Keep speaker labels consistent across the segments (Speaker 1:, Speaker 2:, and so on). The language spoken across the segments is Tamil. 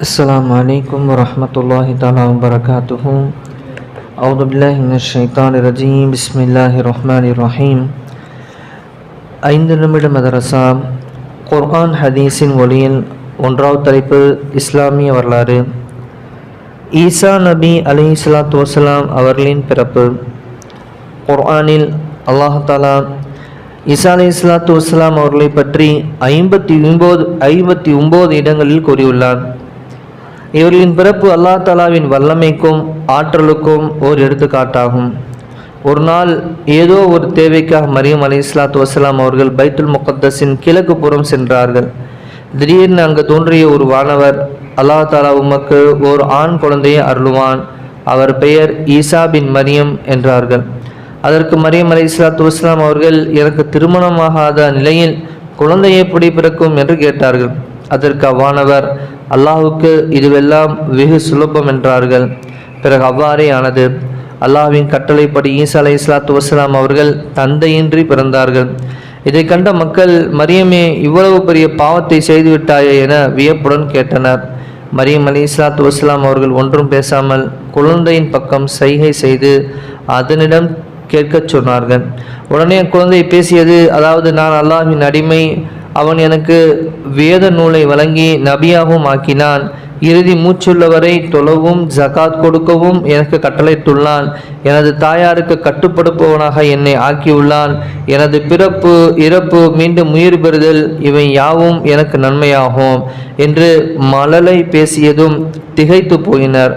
Speaker 1: السلام عليكم ورحمة الله تعالى وبركاته أعوذ بالله من الشيطان الرجيم بسم الله الرحمن الرحيم ஐந்து நிமிட மதரசா குர்ஆன் ஹதீஸின் ஒளியில் ஒன்றாவது தலைப்பு இஸ்லாமிய வரலாறு ஈசா நபி அலி சலாத்து வசலாம் அவர்களின் பிறப்பு குர்ஆனில் அல்லாஹாலா ஈசா அலி இஸ்லாத்து வஸ்லாம் அவர்களை பற்றி ஐம்பத்தி ஒன்பது ஐம்பத்தி ஒன்பது இடங்களில் கூறியுள்ளார். இவர்களின் பிறப்பு அல்லாஹ் தலாவின் வல்லமைக்கும் ஆற்றலுக்கும் ஓர் எடுத்துக்காட்டாகும். ஒரு நாள் ஏதோ ஒரு தேவைக்காக மரியம் அலி இஸ்லாத்து வசலாம் அவர்கள் பைத்துல் முகத்தஸின் கிழக்கு புறம் சென்றார்கள். திடீர்னு அங்கு தோன்றிய ஒரு வானவர் அல்லாஹ் தாலா உமக்கு ஓர் ஆண் குழந்தையை அருளுவான். அவர் பெயர் ஈசா பின் மரியம் என்றார்கள். அதற்கு மரியம் அலி இஸ்லாத்து வஸ்லாம் அவர்கள் எனக்கு திருமணமாகாத நிலையில் குழந்தை எப்படி பிறக்கும்? என்று கேட்டார்கள். அதற்கு அவ்வானவர் அல்லாஹுக்கு இதுவெல்லாம் வெகு சுலபம் என்றார்கள். பிறகு அவ்வாறே ஆனது. அல்லாஹ்வின் கட்டளைப்படி ஈசா அலை இஸ்லாத்து வஸ்லாம் அவர்கள் தந்தையின்றி பிறந்தார்கள். இதை கண்ட மக்கள் மரியமே இவ்வளவு பெரிய பாவத்தை செய்துவிட்டாயே என வியப்புடன் கேட்டனர். மரியம் அலி இஸ்லாத்து வஸ்லாம் அவர்கள் ஒன்றும் பேசாமல் குழந்தையின் பக்கம் சைகை செய்து அதனிடம் கேட்கச் சொன்னார்கள். உடனே குழந்தை பேசியது அதாவது நான் அல்லாஹின் அடிமை அவன் எனக்கு வேத நூலை வழங்கி நபியாகவும் ஆக்கினான். இறுதி மூச்சுள்ளவரை தொழவும் ஜகாத் கொடுக்கவும் எனக்கு கட்டளைத்துள்ளான் எனது தாயாருக்கு கட்டுப்படுப்பவனாக என்னை ஆக்கியுள்ளான். எனது பிறப்பு இறப்பு மீண்டும் உயிர் பெறுதல் இவை யாவும் எனக்கு நன்மையாகும் என்று மலலை பேசியதும் திகைத்து போயினர்.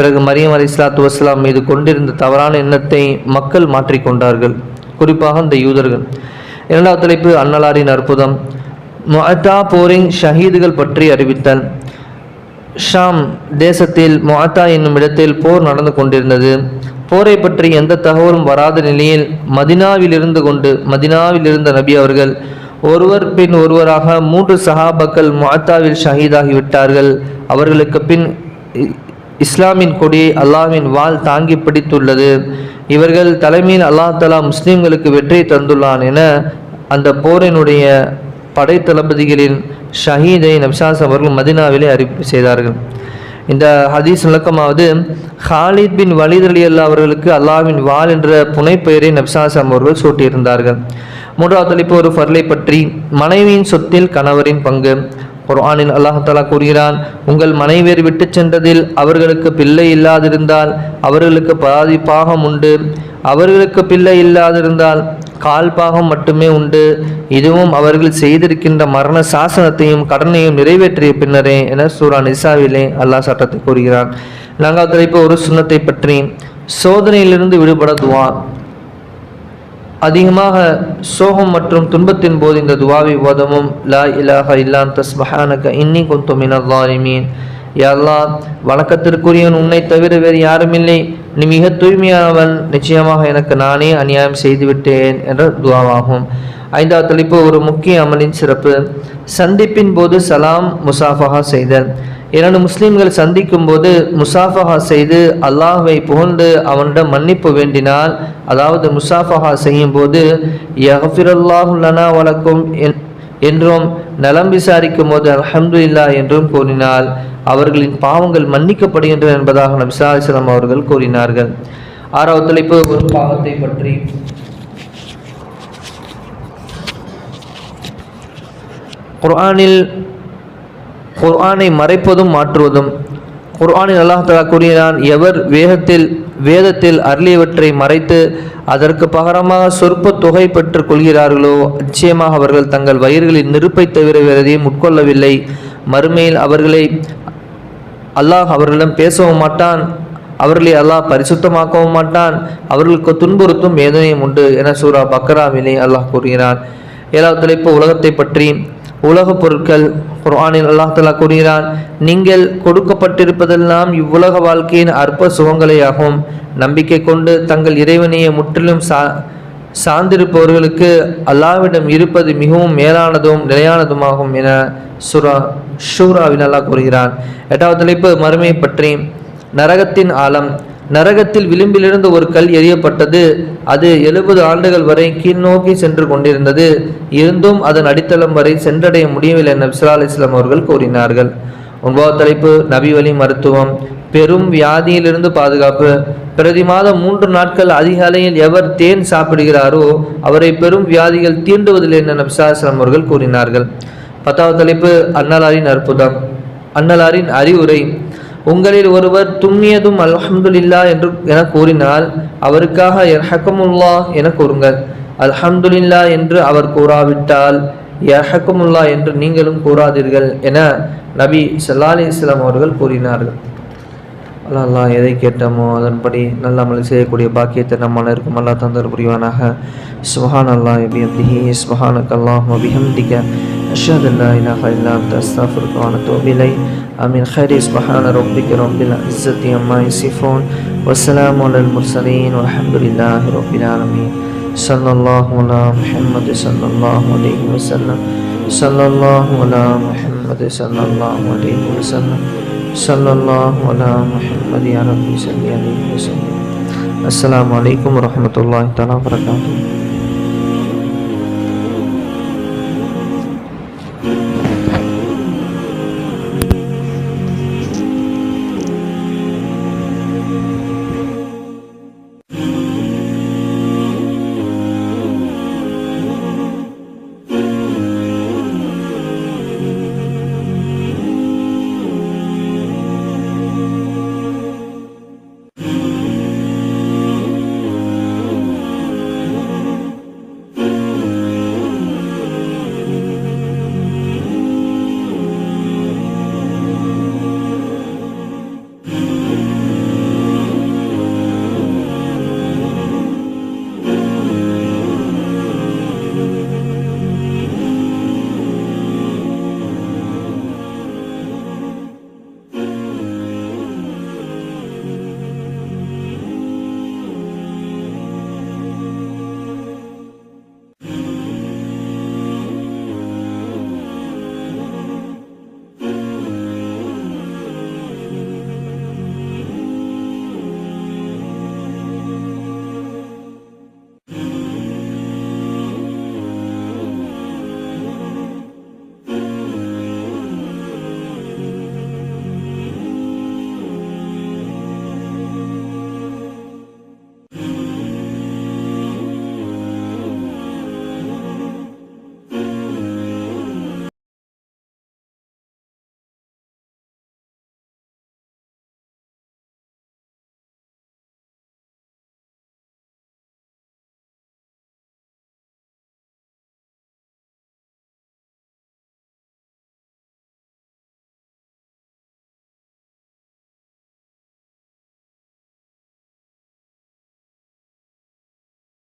Speaker 1: பிறகு மரியம் அலி இஸ்லாத்து வஸ்லாம் மீது கொண்டிருந்த தவறான எண்ணத்தை மக்கள் மாற்றிக்கொண்டார்கள் குறிப்பாக இந்த யூதர்கள். இரண்டாவது தலைப்பு அன்னலாரின் அற்புதம். மொஹத்தா போரின் ஷஹீதுகள் பற்றி அறிவித்தல். ஷாம் தேசத்தில் மொஹத்தா என்னும் இடத்தில் போர் நடந்து கொண்டிருந்தது. போரை பற்றி எந்த தகவலும் வராத நிலையில் மதினாவில் இருந்து கொண்டு மதினாவில் இருந்த நபி அவர்கள் ஒருவர் பின் ஒருவராக மூன்று சஹாபாக்கள் மொஹத்தாவில் ஷஹீதாகிவிட்டார்கள் அவர்களுக்கு பின் இஸ்லாமின் கொடி அல்லாவின் வால் தாங்கி பிடித்துள்ளது. இவர்கள் தலைமையில் அல்லாஹ் தலா முஸ்லீம்களுக்கு வெற்றி தந்துள்ளான் என அந்த போரினுடைய படை தளபதிகளின் ஷஹீதை நப்சாஸ் அவர்கள் மதினாவிலே அறிவிப்பு செய்தார்கள். இந்த ஹதீஸ் விளக்கமாவது ஹாலித் பின் வலித் அலி அல்லா அவர்களுக்கு அல்லாவின் வால் என்ற புனைப்பெயரை நப்சாசம் அவர்கள் சூட்டியிருந்தார்கள். மூன்றாவது தலைப்பு ஒரு ஃபர்லை பற்றி மனைவியின் சொத்தில் கணவரின் பங்கு. குர்ஆனில் அல்லாஹாலா கூறுகிறான் உங்கள் மனைவியர் விட்டு சென்றதில் அவர்களுக்கு பிள்ளை இல்லாதிருந்தால் அவர்களுக்கு பாதி பாகம் உண்டு. அவர்களுக்கு பிள்ளை இல்லாதிருந்தால் கால் பாகம் மட்டுமே உண்டு. இதுவும் அவர்கள் செய்திருக்கின்ற மரண சாசனத்தையும் கடனையும் நிறைவேற்றிய பின்னரே என சூரா நிசாவிலே அல்லாஹ் சட்டத்தை கூறுகிறான். நாங்கள் தலைப்பு ஒரு சுண்ணத்தை பற்றி. சோதனையிலிருந்து விடுபட துவா. அதிகமாக சோகம் மற்றும் துன்பத்தின் போது இந்த துவாவி ஓதமும் லா இலாஹ இல்லான் தஸ்மஹானக இன்னி குந்து இனல்லாரிமீன் யாழ்லா வணக்கத்திற்குரியவன் உன்னை தவிர வேறு யாருமில்லை நீ மிக தூய்மையானவன். நிச்சயமாக எனக்கு நானே அநியாயம் செய்துவிட்டேன் என்ற துவாவாகும். ஐந்தாவது தலைப்பு ஒரு முக்கிய அமலின் சிறப்பு. சந்திப்பின் போது சலாம் முசாஃபகா செய்தல். இரண்டு முஸ்லிம்கள் சந்திக்கும் போது முசாஃபஹா செய்து அல்லாஹுவை புகழ்ந்து அவனிடம் மன்னிப்பு வேண்டினால் அதாவது முசாஃபஹா செய்யும் போது யஹஃபிரல்லாஹுல்லனா வழக்கும் என்றும் நலம் விசாரிக்கும் போது அலமது இல்லா என்றும் கூறினால் அவர்களின் பாவங்கள் மன்னிக்கப்படுகின்றன என்பதாக நபிசாலிஸ்லாம் அவர்கள் கூறினார்கள். ஆறாவது தலைப்பு ஒரு பாவத்தை பற்றி. குர்ஆனில் குர்ஆனை மறைப்பதும் மாற்றுவதும். குர்ஆனில் அல்லாஹ் தலா கூறினான் எவர் வேகத்தில் வேதத்தில் அருளியவற்றை மறைத்து அதற்கு பகரமாக சொற்ப தொகை பெற்றுக் கொள்கிறார்களோ நிச்சயமாக அவர்கள் தங்கள் வயிறுகளின் நெருப்பை தவிர வேறதையும் உட்கொள்ளவில்லை. மறுமையில் அவர்களை அல்லாஹ் அவர்களிடம் பேசவும் மாட்டான். அவர்களை அல்லாஹ் பரிசுத்தமாக்கவும் மாட்டான். அவர்களுக்கு துன்புறுத்தும் வேதனையும் உண்டு என சூரா பக்ராவிலே அல்லாஹ் கூறுகிறான். ஏழாவது தலைப்பு உலகத்தை பற்றி உலகப் பொருட்கள் குர்ஆனில் அல்லாஹ் தலா கூறுகிறான் நீங்கள் கொடுக்கப்பட்டிருப்பதெல்லாம் இவ்வுலக வாழ்க்கையின் அற்ப சுகங்களையாகும். நம்பிக்கை கொண்டு தங்கள் இறைவனையை முற்றிலும் சா சார்ந்திருப்பவர்களுக்கு அல்லாவிடம் இருப்பது மிகவும் மேலானதும் நிலையானதுமாகும் என சுரா ஷூராவின் அல்லாஹ் கூறுகிறான். எட்டாவது தலைப்பு மறுமை பற்றி. நரகத்தின் ஆழம். நரகத்தில் விளிம்பிலிருந்து ஒரு கல் எறியப்பட்டது. அது எழுபது ஆண்டுகள் வரை கீழ்நோக்கி சென்று கொண்டிருந்தது. இருந்தும் அதன் அடித்தளம் வரை சென்றடைய முடியவில்லை என விஸ்ரா அலி இஸ்லாம் அவர்கள் கூறினார்கள். ஒன்பதாவது தலைப்பு நபி வழி மருத்துவம். பெரும் வியாதியிலிருந்து பாதுகாப்பு. பிரதி மாதம் மூன்று நாட்கள் அதிகாலையில் எவர் தேன் சாப்பிடுகிறாரோ அவரை பெரும் வியாதிகள் தீண்டுவதில்லை என நபிசாஸ்லாம் அவர்கள் கூறினார்கள். பத்தாவது தலைப்பு அன்னலாரின் அற்புதம். அன்னலாரின் அறிவுரை. உங்களில் ஒருவர் தும்மியதும் அல்ஹம்துலில்லா என்று என கூறினால் அவருக்காக எர்ஹக்கமுல்லா என கூறுங்கள். அல்ஹம்துலில்லா என்று அவர் கூறாவிட்டால் யஹக்குமுல்லா என்று நீங்களும் கூறாதீர்கள் என நபி ஸல்லல்லாஹு அலைஹி அவர்கள் கூறினார்கள். அல்லா அல்லாஹ் எதை கேட்டோமோ அதன்படி நல்ல அமல் செய்யக்கூடிய பாக்கியத்தை நம்ம அனைவருக்கும் அல்லா தந்தர் புரிவானாக சுஹான் அல்லா பிஹம்திஹி சுபஹானக் அல்லாஹும்ம அபிஹம்திக அஷ்ஹது அல்லா இலாஹா இல்லா தஸ்தாஃபுர்கான தோபிலை آمين. خير سبحان ربك رب العزة عما يصفون وسلام على المرسلين والحمد لله رب العالمين صلى الله على محمد صلى الله عليه وسلم. صلى الله على محمد صلى الله عليه وسلم. صلى الله على محمد يا رب الله عليه وسلم. السلام عليكم ورحمة الله تعالى وبركاته.